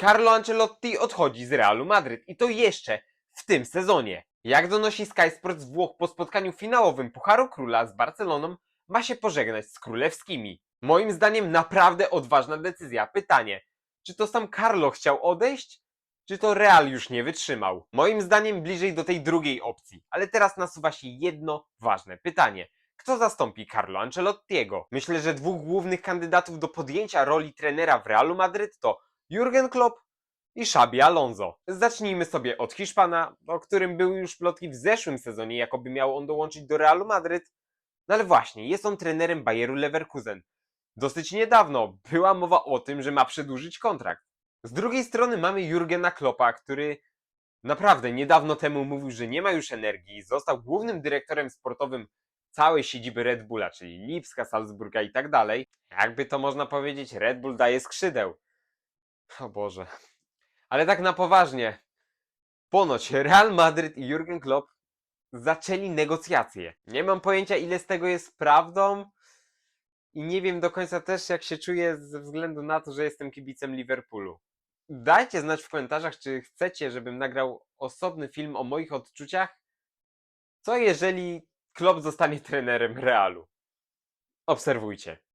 Carlo Ancelotti odchodzi z Realu Madryt i to jeszcze w tym sezonie. Jak donosi Sky Sports Włoch po spotkaniu finałowym Pucharu Króla z Barceloną, ma się pożegnać z królewskimi. Moim zdaniem naprawdę odważna decyzja. Pytanie, czy to sam Carlo chciał odejść? Czy to Real już nie wytrzymał? Moim zdaniem bliżej do tej drugiej opcji. Ale teraz nasuwa się jedno ważne pytanie. Kto zastąpi Carlo Ancelottiego? Myślę, że dwóch głównych kandydatów do podjęcia roli trenera w Realu Madryt to Jurgen Klopp i Xabi Alonso. Zacznijmy sobie od Hiszpana, o którym były już plotki w zeszłym sezonie, jakoby miał on dołączyć do Realu Madryt. No ale właśnie, jest on trenerem Bayeru Leverkusen. Dosyć niedawno była mowa o tym, że ma przedłużyć kontrakt. Z drugiej strony mamy Jurgena Kloppa, który naprawdę niedawno temu mówił, że nie ma już energii, został głównym dyrektorem sportowym całej siedziby Red Bulla, czyli Lipska, Salzburga i tak dalej. Jakby to można powiedzieć, Red Bull daje skrzydeł. O Boże. Ale tak na poważnie. Ponoć Real Madryt i Jurgen Klopp zaczęli negocjacje. Nie mam pojęcia, ile z tego jest prawdą. I nie wiem do końca też, jak się czuję ze względu na to, że jestem kibicem Liverpoolu. Dajcie znać w komentarzach, czy chcecie, żebym nagrał osobny film o moich odczuciach. Co jeżeli Klopp zostanie trenerem Realu? Obserwujcie.